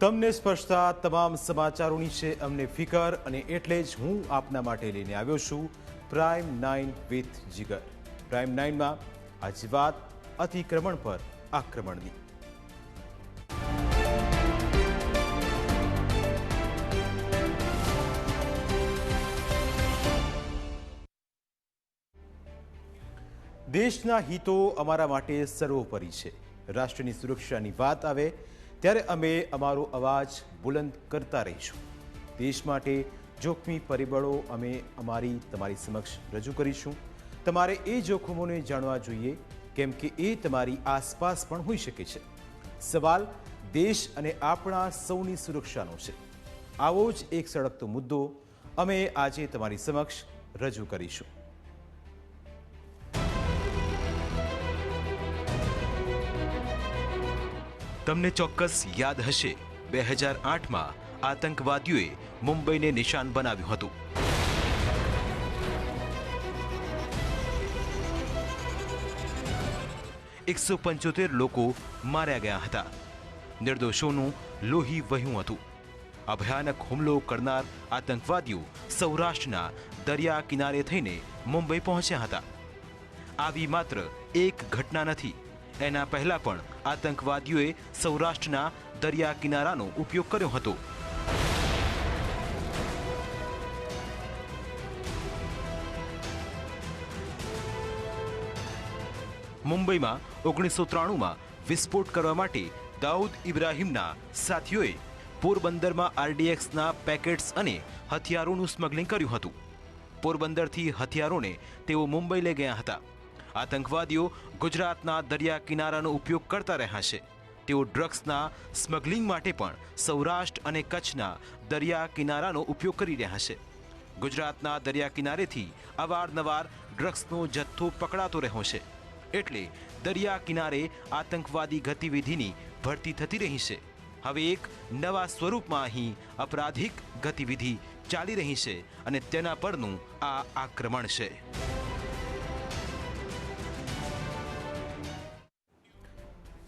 તમને સ્પર્શતા તમામ સમાચારોની છે અમને ફિકર અને એટલે જ હું આપના માટે લઈને આવ્યો છું prime nine with Jigar. Prime નાઇનમાં આજે વાત અતિક્રમણ પર આક્રમણની. દેશના હિતો અમારા માટે સર્વોપરી છે. રાષ્ટ્રની સુરક્ષાની વાત આવે ત્યારે અમે અમારો અવાજ બુલંદ કરતા રહીશું. દેશ માટે જોખમી પરિબળો અમે અમારી, તમારી સમક્ષ રજૂ કરીશું. તમારે એ જોખમોને જાણવા જોઈએ, કેમ કે એ તમારી આસપાસ પણ હોઈ શકે છે. સવાલ દેશ અને આપણા સૌની સુરક્ષાનો છે. આવો જ એક સળગતો મુદ્દો અમે આજે તમારી સમક્ષ રજૂ કરીશું. તમને ચોક્કસ યાદ હશે. બે હજાર આઠમાં આતંકવાદીઓએ મુંબઈને નિશાન બનાવ્યું હતું. એકસો પંચોતેર લોકો માર્યા ગયા હતા. નિર્દોષોનું લોહી વહ્યું હતું. આ ભયાનક હુમલો કરનાર આતંકવાદીઓ સૌરાષ્ટ્રના દરિયા કિનારે થઈને મુંબઈ પહોંચ્યા હતા. આવી માત્ર એક ઘટના નથી એના પહેલા પણ આતંકવાદીઓએ સૌરાષ્ટ્રના દરિયા કિનારાનો ઉપયોગ કર્યો હતો. મુંબઈમાં ઓગણીસો ત્રાણુંમાં વિસ્ફોટ કરવા માટે દાઉદ ઇબ્રાહિમના સાથીઓએ પોરબંદરમાં આરડીએક્સના પેકેટ્સ અને હથિયારોનું સ્મગલિંગ કર્યું હતું. પોરબંદરથી હથિયારોને તેઓ મુંબઈ લઈ ગયા હતા. આતંકવાદીઓ ગુજરાતના દરિયા કિનારાનો ઉપયોગ કરતા રહ્યા છે. તેઓ ડ્રગ્સના સ્મગલિંગ માટે પણ સૌરાષ્ટ્ર અને કચ્છના દરિયા કિનારાનો ઉપયોગ કરી રહ્યા છે. ગુજરાતના દરિયા કિનારેથી અવારનવાર ડ્રગ્સનો જથ્થો પકડાતો રહ્યો છે. એટલે દરિયા કિનારે આતંકવાદી ગતિવિધિની ભરતી થતી રહી છે. હવે એક નવા સ્વરૂપમાં અહીં અપરાધિક ગતિવિધિ ચાલી રહી છે અને તેના પરનું આ આક્રમણ છે.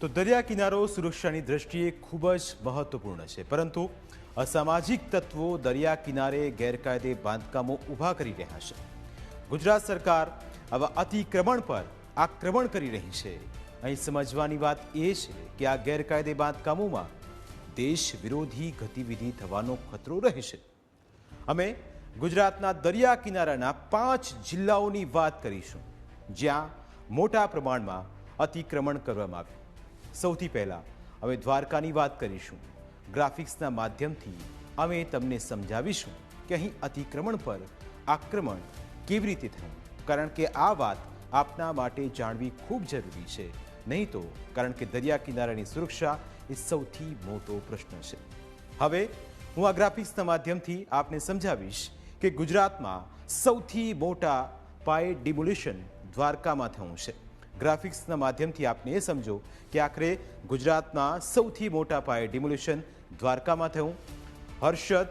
તો દરિયા કિનારો સુરક્ષાની દ્રષ્ટિએ ખૂબ જ મહત્વપૂર્ણ છે. પરંતુ અસામાજિક તત્વો દરિયા કિનારે ગેરકાયદે બાંધકામો ઊભા કરી રહ્યા છે. ગુજરાત સરકાર આવા અતિક્રમણ પર આક્રમણ કરી રહી છે. અહીં સમજવાની વાત એ છે કે આ ગેરકાયદે બાંધકામોમાં દેશ વિરોધી ગતિવિધિ થવાનો ખતરો રહે છે. અમે ગુજરાતના દરિયા કિનારાના પાંચ જિલ્લાઓની વાત કરીશું, જ્યાં મોટા પ્રમાણમાં અતિક્રમણ કરવામાં આવ્યું. સૌથી પહેલાં અમે દ્વારકાની વાત કરીશું. ગ્રાફિક્સના માધ્યમથી અમે તમને સમજાવીશું કે અહીં અતિક્રમણ પર આક્રમણ કેવી રીતે થયું. કારણ કે આ વાત આપના માટે જાણવી ખૂબ જરૂરી છે. નહીં તો કારણ કે દરિયા કિનારાની સુરક્ષા એ સૌથી મોટો પ્રશ્ન છે. હવે હું આ ગ્રાફિક્સના માધ્યમથી આપને સમજાવીશ કે ગુજરાતમાં સૌથી મોટા પાયે ડિમોલિશન દ્વારકામાં થયું છે. ગ્રાફિક્સના માધ્યમથી આપને એ સમજો કે આખરે ગુજરાતના સૌથી મોટા પાયે ડિમોલ્યુશન દ્વારકામાં થયું. હર્ષદ,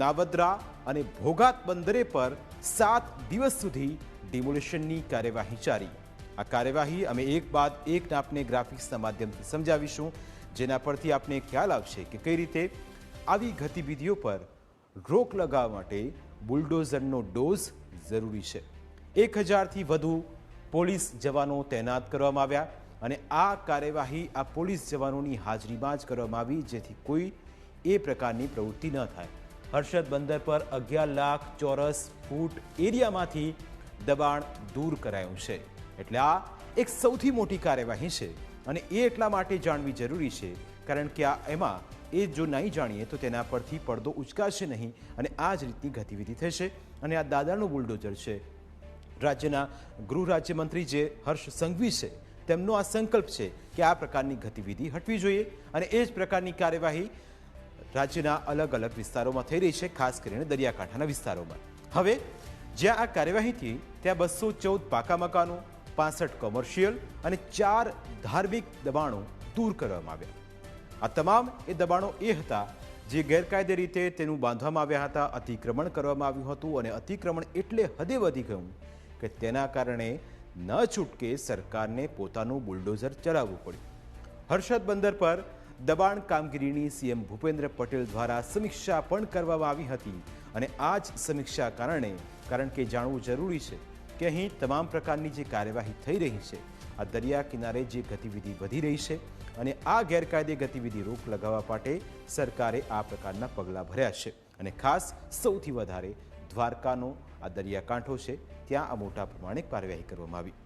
નાવદ્રા અને ભોગાત બંદરે પર સાત દિવસ સુધી ડિમોલ્યુશનની કાર્યવાહી ચાલી. આ કાર્યવાહી અમે એક બાદ એક આપને ગ્રાફિક્સના માધ્યમથી સમજાવીશું, જેના પરથી આપને ખ્યાલ આવશે કે કઈ રીતે આવી ગતિવિધિઓ પર રોક લગાવવા માટે બુલડોઝરનો ડોઝ જરૂરી છે. એક હજારથી વધુ પોલીસ જવાનો તૈનાત કરવામાં આવ્યા અને આ કાર્યવાહી આ પોલીસ જવાનોની હાજરીમાં જ કરવામાં આવી, જેથી કોઈ એ પ્રકારની પ્રવૃત્તિ ન થાય. હર્ષદ બંદર પર અગિયાર લાખ ચોરસ ફૂટ એરિયામાંથી દબાણ દૂર કરાયું છે. એટલે આ એક સૌથી મોટી કાર્યવાહી છે અને એ એટલા માટે જાણવી જરૂરી છે, કારણ કે આ એમાં એ જો નહીં જાણીએ તો તેના પરથી પડદો ઉચકાશે નહીં અને આ જ રીતની ગતિવિધિ થશે અને આ દાદાનું બુલડોઝર છે. રાજ્યના ગૃહ રાજ્યમંત્રી જે હર્ષ સંઘવી છે, તેમનો આ સંકલ્પ છે કે આ પ્રકારની ગતિવિધિ હટવી જોઈએ અને એ જ પ્રકારની કાર્યવાહી રાજ્યના અલગ અલગ વિસ્તારોમાં થઈ રહી છે, ખાસ કરીને દરિયાકાંઠાના વિસ્તારોમાં. હવે, જ્યાં આ કાર્યવાહીથી ત્યાં બસો ચૌદ પાકા મકાનો, પાસઠ કોમર્શિયલ અને ચાર ધાર્મિક દબાણો દૂર કરવામાં આવ્યા. આ તમામ એ દબાણો એ હતા જે ગેરકાયદે રીતે તેનું બાંધવામાં આવ્યા હતા, અતિક્રમણ કરવામાં આવ્યું હતું અને અતિક્રમણ એટલે હદે વધી ગયું કે તેના કારણે ન છૂટકે સરકારને પોતાનું બુલડોઝર ચલાવવું પડ્યું. હર્ષદ બંદર પર દબાણ કામગીરીની સીએમ ભૂપેન્દ્ર પટેલ દ્વારા સમીક્ષા પણ કરવામાં આવી હતી અને આ જ સમીક્ષા કારણે, કારણ કે જાણવું જરૂરી છે કે અહીં તમામ પ્રકારની જે કાર્યવાહી થઈ રહી છે, આ દરિયા કિનારે જે ગતિવિધિ વધી રહી છે અને આ ગેરકાયદે ગતિવિધિ રોક લગાવવા માટે સરકારે આ પ્રકારના પગલાં ભર્યા છે અને ખાસ સૌથી વધારે દ્વારકાનો આ દરિયાકાંઠો છે, ત્યાં આ મોટા પ્રમાણે કાર્યવાહી કરવામાં આવી.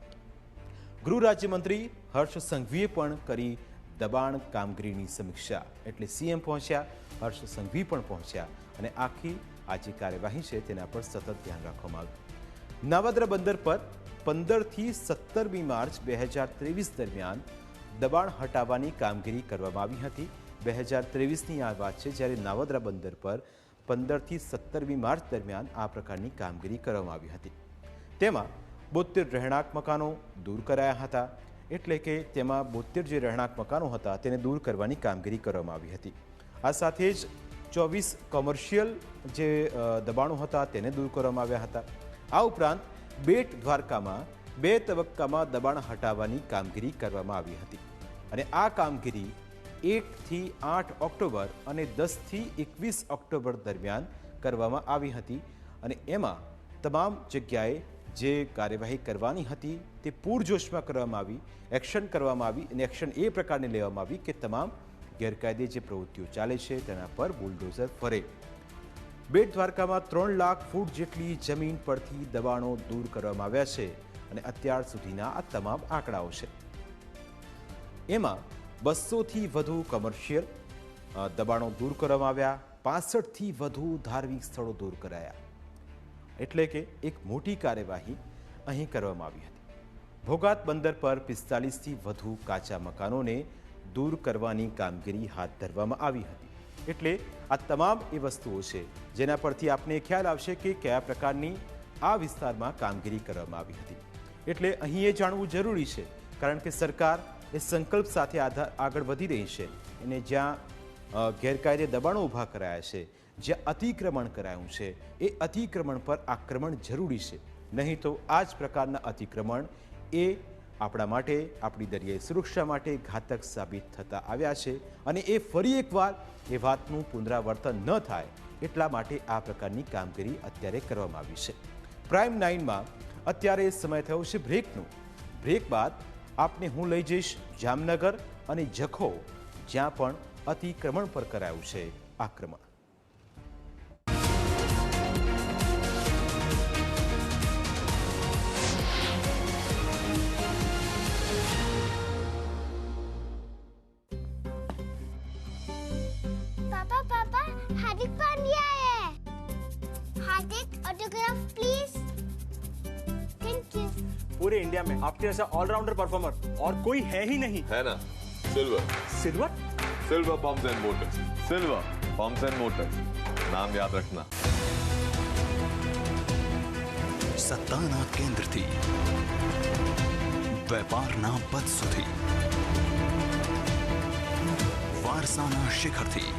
ગૃહ રાજ્યમંત્રી હર્ષ સંઘવીએ પણ કરી દબાણ કામગીરીની સમીક્ષા. એટલે સીએમ પહોંચ્યા, હર્ષ સંઘવી પણ પહોંચ્યા અને આખી આ જે કાર્યવાહી છે તેના પર સતત ધ્યાન રાખવામાં આવ્યું. નાવાદરા બંદર પર પંદરથી સત્તરમી માર્ચ બે હજાર ત્રેવીસ દરમિયાન દબાણ હટાવવાની કામગીરી કરવામાં આવી હતી. બે હજાર ત્રેવીસની આ વાત છે, જ્યારે નાવદ્રા બંદર પર પંદરથી સત્તરમી માર્ચ દરમિયાન આ પ્રકારની કામગીરી કરવામાં આવી હતી. તેમાં બોતેર રહેણાંક મકાનો દૂર કરાયા હતા, એટલે કે તેમાં બોતેર જે રહેણાંક મકાનો હતા તેને દૂર કરવાની કામગીરી કરવામાં આવી હતી. આ સાથે જ ચોવીસ કોમર્શિયલ જે દબાણો હતા તેને દૂર કરવામાં આવ્યા હતા. આ ઉપરાંત બેટ દ્વારકામાં બે તબક્કામાં દબાણ હટાવવાની કામગીરી કરવામાં આવી હતી. અને આ કામગીરી એકથી આઠ ઓક્ટોબર અને દસથી એકવીસ ઓક્ટોબર દરમિયાન કરવામાં આવી હતી અને એમાં તમામ જગ્યાએ જે કાર્યવાહી કરવાની હતી તે પૂરજોશમાં કરવામાં આવી, એક્શન કરવામાં આવી અને એક્શન એ પ્રકારની લેવામાં આવી કે તમામ ગેરકાયદે જે પ્રવૃત્તિઓ ચાલે છે તેના પર બુલડોઝર ફરે. બેટ દ્વારકામાં ત્રણ લાખ ફૂટ જેટલી જમીન પરથી દબાણો દૂર કરવામાં આવ્યા છે અને અત્યાર સુધીના આ તમામ આંકડાઓ છે. એમાં બસોથી વધુ કમર્શિયલ દબાણો દૂર કરવામાં આવ્યા. પાસઠથી વધુ ધાર્મિક સ્થળો દૂર કરાયા. એટલે કે એક મોટી કાર્યવાહી અહીં કરવામાં આવી હતી. ભોગાત બંદર પર પિસ્તાલીસથી વધુ કાચા મકાનોને દૂર કરવાની કામગીરી હાથ ધરવામાં આવી હતી. એટલે આ તમામ એ વસ્તુઓ છે, જેના પરથી આપને ખ્યાલ આવશે કે કયા પ્રકારની આ વિસ્તારમાં કામગીરી કરવામાં આવી હતી. એટલે અહીં એ જાણવું જરૂરી છે, કારણ કે સરકાર એ સંકલ્પ સાથે આગળ વધી રહી છે. અને જ્યાં ગેરકાયદે દબાણો ઊભા કરાયા છે, જ્યાં અતિક્રમણ કરાયું છે, એ અતિક્રમણ પર આક્રમણ જરૂરી છે. નહીં તો આ જ પ્રકારના અતિક્રમણ એ આપણા માટે, આપણી દરિયાઈ સુરક્ષા માટે ઘાતક સાબિત થતા આવ્યા છે અને એ ફરી એકવાર એ વાતનું પુનરાવર્તન ન થાય એટલા માટે આ પ્રકારની કામગીરી અત્યારે કરવામાં આવી છે. પ્રાઇમ નાઇનમાં અત્યારે સમય થયો છે બ્રેકનો. બ્રેક બાદ આપને હું લઈ જઈશ જામનગર અને જખો જ્યાં પણ અતિક્રમણ પર કરાયું છે આક્રમણ पापा पापा हार्दिक पांड्या है Hardik autograph please thank you पूरे इंडिया में आपके जैसा ऑलराउंडर परफॉर्मर और कोई है ही नहीं। है ना? Silver silver silver pumps and motors silver pumps and motors नाम याद रखना। सत्ताना केंद्र थी। व्यापार ना बदसु थी वारसाना शिखर थी।